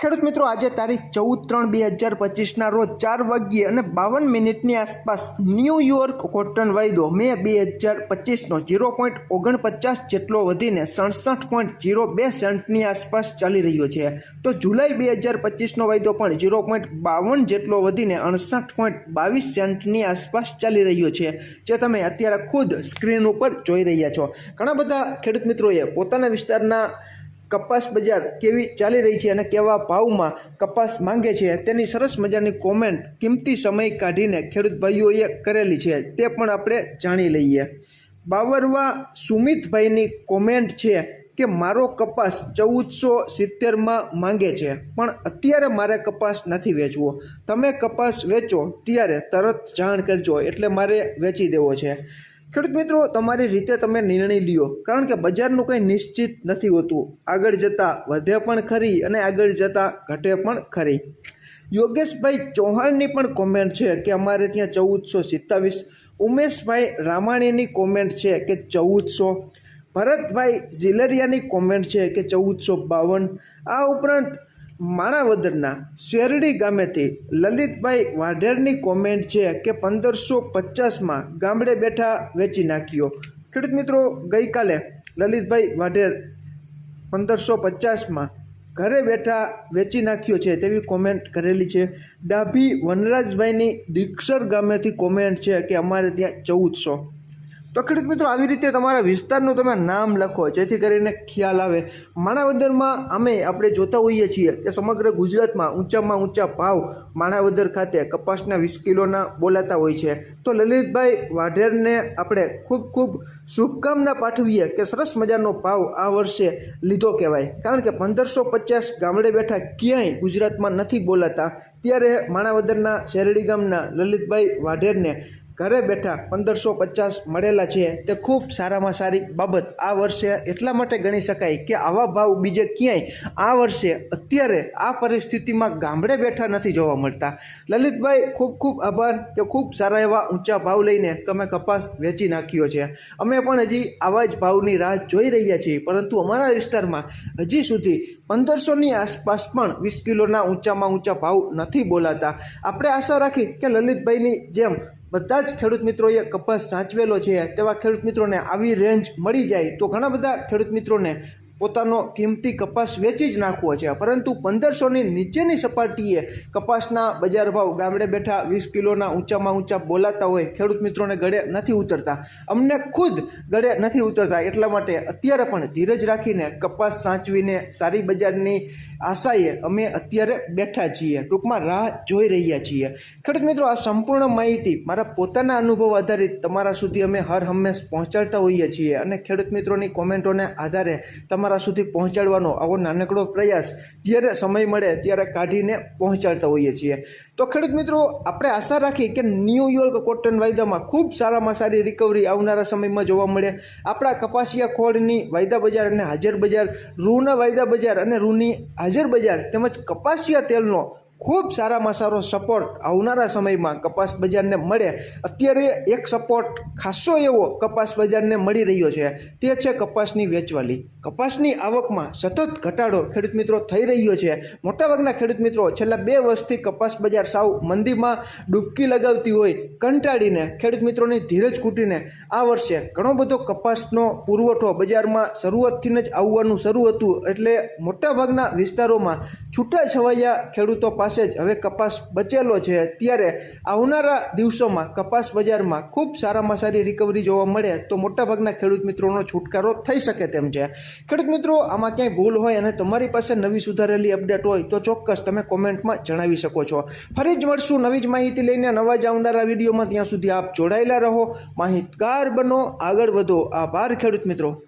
ખેડૂત મિત્રો, આજે તારીખ ચૌદ ત્રણ બે હજાર પચીસના રોજ ચાર વાગ્યે અને બાવન મિનિટની આસપાસ ન્યૂયોર્ક કોટન વાયદો મે બે હજાર પચીસનો ઝીરો પોઈન્ટ ઓગણપચાસ જેટલો વધીને સડસઠ પોઈન્ટ ઝીરો બે સેન્ટની આસપાસ ચાલી રહ્યો છે. તો જુલાઈ બે હજાર પચીસનો વાયદો પણ ઝીરો પોઈન્ટ બાવન જેટલો વધીને અડસઠ પોઈન્ટ બાવીસ સેન્ટની આસપાસ ચાલી રહ્યો છે, જે તમે અત્યારે ખુદ સ્ક્રીન ઉપર જોઈ રહ્યા છો. ઘણા બધા ખેડૂત મિત્રોએ પોતાના વિસ્તારના કપાસ બજાર કેવી ચાલી રહી છે અને કેવા ભાવમાં કપાસ માંગે છે, તેની સરસ મજાની કોમેન્ટ કિંમતી સમય કાઢીને ખેડૂત ભાઈઓએ કરેલી છે, તે પણ આપણે જાણી લઈએ. બાવરવા સુમિતભાઈની કોમેન્ટ છે કે, મારો કપાસ ચૌદસો સિત્તેરમાં માંગે છે, પણ અત્યારે મારે કપાસ નથી વેચવો. તમે કપાસ વેચો ત્યારે તરત જાણ કરજો, એટલે મારે વેચી દેવો છે. ખેડૂત મિત્રો, તમારી રીતે તમે નિર્ણય લ્યો. કારણ કે બજારનું કંઈ નિશ્ચિત નથી હોતું. આગળ જતાં વધે પણ ખરી અને આગળ જતાં ઘટે પણ ખરી. યોગેશભાઈ ચૌહાણની પણ કોમેન્ટ છે કે અમારે ત્યાં ચૌદસો સિત્તાવીસ. ઉમેશભાઈ રામાણીની કોમેન્ટ છે કે ચૌદસો. ભરતભાઈ ઝીલરિયાની કોમેન્ટ છે કે ચૌદસો બાવન. આ ઉપરાંત માણાવદરના શેરડી ગામેથી લલિતભાઈ વાઢેરની કોમેન્ટ છે કે પંદરસો પચાસમાં ગામડે બેઠા વેચી નાખ્યો. ખેડૂત મિત્રો, ગઈકાલે લલિતભાઈ વાઢેર પંદરસો પચાસમાં ઘરે બેઠા વેચી નાખ્યો છે તેવી કોમેન્ટ કરેલી છે. ડાભી વનરાજભાઈની દીક્ષર ગામેથી કોમેન્ટ છે કે અમારે ત્યાં ચૌદસો તો ખેડૂત મિત્રો, આવી રીતે તમારા વિસ્તારનું તમે નામ લખો, જેથી કરીને ખ્યાલ આવે. માણાવદરમાં અમે આપણે જોતા હોઈએ છીએ કે સમગ્ર ગુજરાતમાં ઊંચામાં ઊંચા ભાવ માણાવદર ખાતે કપાસના વીસ કિલોના બોલાતા હોય છે. તો લલિતભાઈ વાઢેરને આપણે ખૂબ ખૂબ શુભકામના પાઠવીએ કે સરસ મજાનો ભાવ આ વર્ષે લીધો કહેવાય. કારણ કે પંદરસો પચાસ ગામડે બેઠા ક્યાંય ગુજરાતમાં નથી બોલાતા. ત્યારે માણાવદરના શેરડી ગામના લલિતભાઈ વાઢેરને ઘરે બેઠા પંદરસો પચાસ મળેલા છે તે ખૂબ સારામાં સારી બાબત. આ વર્ષે એટલા માટે ગણી શકાય કે આવા ભાવ બીજે ક્યાંય આ વર્ષે અત્યારે આ પરિસ્થિતિમાં ગામડે બેઠા નથી જોવા મળતા. લલિતભાઈ, ખૂબ ખૂબ આભાર કે ખૂબ સારા એવા ઊંચા ભાવ લઈને તમે કપાસ વેચી નાખ્યો છે. અમે પણ હજી આવા જ ભાવની રાહ જોઈ રહ્યા છીએ, પરંતુ અમારા વિસ્તારમાં હજી સુધી પંદરસોની આસપાસ પણ વીસ કિલોના ઊંચામાં ઊંચા ભાવ નથી બોલાતા. આપણે આશા રાખી કે લલિતભાઈની જેમ બધા જ ખેડૂત મિત્રોએ કપાસ સાચવેલો છે તેવા ખેડૂત મિત્રોને આવી રેન્જ મળી જાય તો ઘણા બધા ખેડૂત મિત્રોને પોતાનો કિંમતી કપાસ વેચી જ નાખવો છે. પરંતુ પંદરસોની નીચેની સપાટીએ કપાસના બજાર ભાવ ગામડે બેઠા વીસ કિલોના ઊંચામાં ઊંચા બોલાતા હોય, ખેડૂત મિત્રોને ગળે નથી ઉતરતા. અમને ખુદ ગળે નથી ઉતરતા. એટલા માટે અત્યારે પણ ધીરજ રાખીને કપાસ સાચવીને સારી બજારની આશાએ અમે અત્યારે બેઠા છીએ. ટૂંકમાં રાહ જોઈ રહ્યા છીએ. ખેડૂત મિત્રો, આ સંપૂર્ણ માહિતી મારા પોતાના અનુભવ આધારિત તમારા સુધી અમે હર હંમેશ પહોંચાડતા હોઈએ છીએ અને ખેડૂત મિત્રોની કોમેન્ટોને આધારે તમારા સુધી પહોંચાડવાનો આવો નાનકડો પ્રયાસ જ્યારે સમય મળે ત્યારે કાઢીને પહોંચાડતા હોઈએ છીએ. તો ખેડૂત મિત્રો, આપણે આશા રાખી કે ન્યૂયોર્ક કોટન વાયદામાં ખૂબ સારામાં સારી રિકવરી આવનારા સમયમાં જોવા મળે. આપણા કપાસિયા ખોળની વાયદા બજાર અને હાજર બજાર રૂના વાયદા બજાર અને રૂની હાજર બજાર તેમજ કપાસિયા તેલનો ખૂબ સારામાં સારો સપોર્ટ આવનારા સમયમાં કપાસ બજારને મળે. અત્યારે એક સપોર્ટ ખાસો એવો કપાસ બજારને મળી રહ્યો છે. તે છે કપાસની વેચવાલી. કપાસની આવકમાં સતત ઘટાડો ખેડૂત મિત્રો થઈ રહ્યો છે. મોટાભાગના ખેડૂત મિત્રો છેલ્લા બે વર્ષથી કપાસ બજાર સાવ મંદીમાં ડૂબકી લગાવતી હોય, કંટાળીને ખેડૂત મિત્રોની ધીરજ કૂટીને આ વર્ષે ઘણો બધો કપાસનો પુરવઠો બજારમાં શરૂઆતથી જ આવવાનું શરૂ હતું. એટલે મોટાભાગના વિસ્તારોમાં છૂટા છવાયા ખેડૂતો પાસે જ હવે કપાસ બચેલો છે ત્યારે આવનારા દિવસોમાં કપાસ બજારમાં ખૂબ સારામાં સારી રિકવરી જોવા મળે તો મોટાભાગના ખેડૂત મિત્રોનો છુટકારો થઈ શકે તેમ છે. ખેડૂત મિત્રો, આમાં ક્યાંય ભૂલ હોય અને તમારી પાસે નવી સુધારેલી અપડેટ હોય તો ચોક્કસ તમે કોમેન્ટમાં જણાવી શકો છો. ફરી જ મળશું નવી જ માહિતી લઈને નવા જ આવનારા વિડીયોમાં. ત્યાં સુધી આપ જોડાયેલા રહો. માહિતગાર બનો. આગળ વધો. આભાર ખેડૂત મિત્રો.